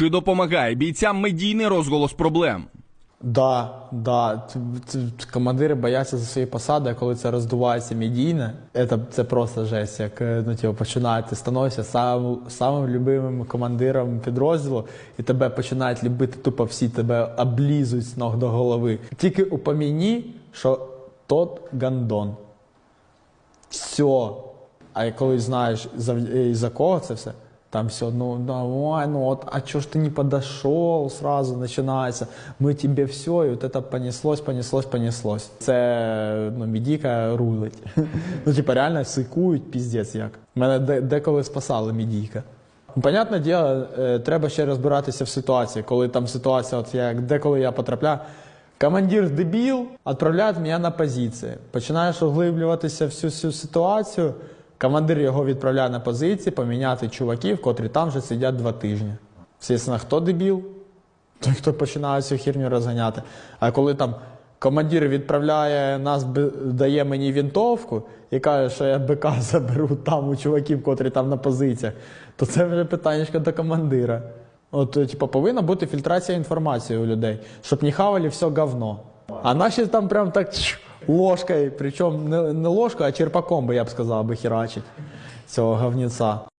Чи допомагає бійцям медійний розголос проблем? Да, да. Командири бояться за свої посади, а коли це роздувається медійно, це, це просто жесть. Як е, ну, типу, починають, ти становишся сам, самим любимим командиром підрозділу, і тебе починають любити тупо всі, тебе облізують з ног до голови. Тільки упомяні, що тот гандон. Все. А коли знаєш, за, е, за кого це все, там все, ну давай, ну от, а чого ж ти не подошел, сразу починається, ми тебе все, і от це понеслось, понеслось, понеслось. Це ну, медійка рулить. ну, типа, реально сикують, піздець як. Мене де- деколи спасала медійка. Ну, Понятне діло, е, треба ще розбиратися в ситуації, коли там ситуація, от як деколи я потрапляю. Командир дебіл відправляє мене на позиції. Починаєш углиблюватися в всю ситуацію. Командир його відправляє на позиції, поміняти чуваків, котрі там вже сидять два тижні. Звісно, хто дебіл? Той, хто починає цю херню розганяти. А коли там командир відправляє нас, дає мені вінтовку і каже, що я БК заберу там у чуваків, котрі там на позиціях, то це вже питання до командира. От, типу, повинна бути фільтрація інформації у людей, щоб не хавали все говно. А наші там прям так чш, ложкою, причому не, ложкою, а черпаком би я б сказав, би херачить цього говніця.